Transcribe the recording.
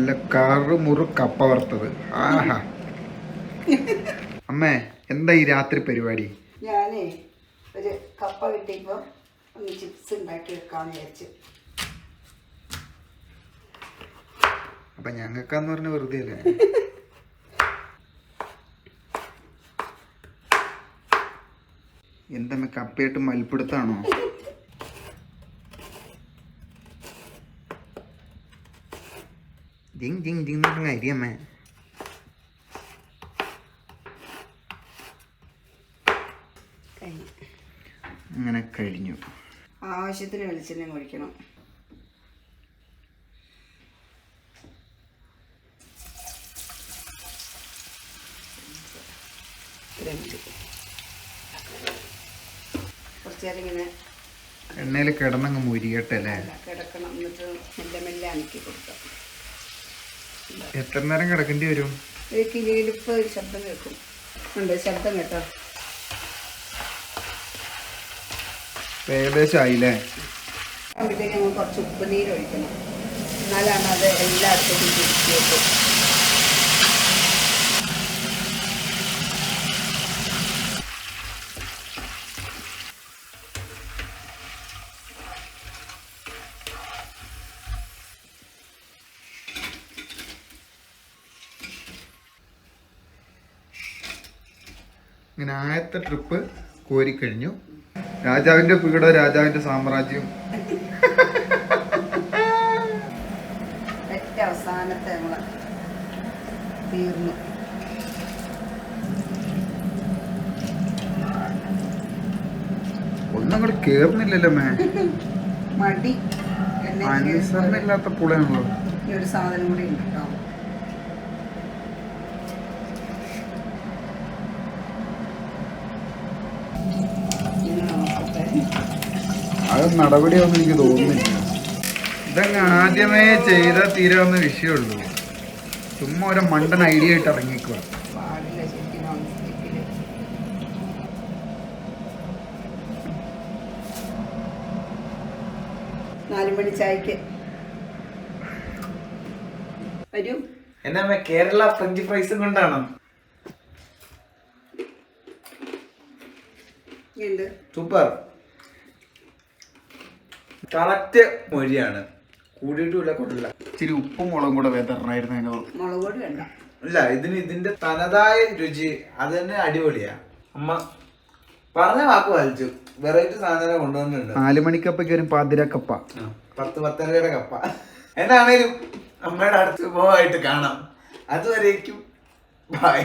നല്ല കറു മുറു കപ്പ വറുത്തത്. ആഹാ. അമ്മേ എന്താ ഈ രാത്രി പരിപാടി? ഞാനേ ഒരു കപ്പ കിട്ടിയപ്പോൾ ഒന്ന് ചിപ്സ് ഉണ്ടാക്കി വെക്കാൻ വിചാരിച്ചു. അപ്പൊ ഞങ്ങൾക്കാന്ന് പറഞ്ഞ വെറുതെ അല്ലേ? എന്തമ്മ കപ്പയായിട്ട് മൽപ്പിടുത്താണോ? Ding, ding എന്ന് പറഞ്ഞ അരിയമ്മേ കഴിഞ്ഞു. അങ്ങനെ കഴിഞ്ഞു. ആവശ്യത്തിന് വെളിച്ചെണ്ണ ഒഴിക്കണം. കുറച്ച് നേരം ഇങ്ങനെ എണ്ണയിൽ കിടന്നങ്ങ് മുരിയട്ടെ അല്ലേ കിടക്കണം. എന്നിട്ട് മെല്ലെ മെല്ലെ അനക്കി കൊടുക്കാം. എത്ര നേരം കിടക്കേണ്ടി വരും? ഒരു ഇപ്പൊ ഒരു ശബ്ദം കേൾക്കും. ഉണ്ട് ശബ്ദം കേട്ടോ. ഏകദേശം ആയില്ലേ ആകുമ്പോഴത്തേക്ക് നമുക്ക് കുറച്ച് ഉപ്പ് നീര് ഒഴിക്കണം. എന്നാലാണ് അത് എല്ലായിടത്തേക്കും ഇങ്ങനെ ആദ്യത്തെ ട്രിപ്പ് കോരിക്കഴിഞ്ഞു. രാജാവിന്റെ പീഠ രാജാവിന്റെ സാമ്രാജ്യം. ഏറ്റവും അവസാനത്തെ നമ്മളെ തീർന്നു. ഒന്നും കൂടെ കേറുന്നില്ലല്ലോ മേ. മടി. എണ്ണയിൽ അനുസരണ ഇല്ലാത്ത പുളയാണല്ലോ. ഈ ഒരു സാധനം കൂടി ഉണ്ട് കേട്ടോ. അത് നടപടിയൊന്നും എനിക്ക് തോന്നുന്നില്ല. ഇതങ്ങ് ആദ്യമേ ചെയ്താൽ തീരാവുന്ന വിഷയമുള്ളൂ. ചുമ്മാ ഒരു മണ്ടൻ ഐഡിയ ആയിട്ട് ഇറങ്ങിക്കുക പാടില്ല ശരിക്കും നോൺ സ്റ്റിക്കിൽ നാല് ചായക്ക്. വരൂ. എന്നാ കേരള ഫ്രഞ്ച് ഫ്രൈസും കൊണ്ടാണോ? സൂപ്പർ. കറക്റ്റ് മൊഴിയാണ് കൂടിയിട്ടുമില്ല കൊണ്ടില്ല ഇച്ചിരി ഉപ്പും മുളകും കൂടെ വേദനായിരുന്നു അതിന് മുളക് പൊടി വേണ്ട. ഇല്ല ഇതിന് ഇതിന്റെ തനതായ രുചി അത് തന്നെ അടിപൊളിയാ. അമ്മ പറഞ്ഞ വാക്ക് വലിച്ചു വെറൈറ്റി സാധനം കൊണ്ടുവന്നിട്ടുണ്ട്. നാല് വരും പാതിര കപ്പ. ആ, പത്ത് പത്തരയുടെ കപ്പ. എന്നാണേലും അമ്മയുടെ അടുത്ത് പോവായിട്ട് കാണാം. അതുവരേക്കും. ബായ്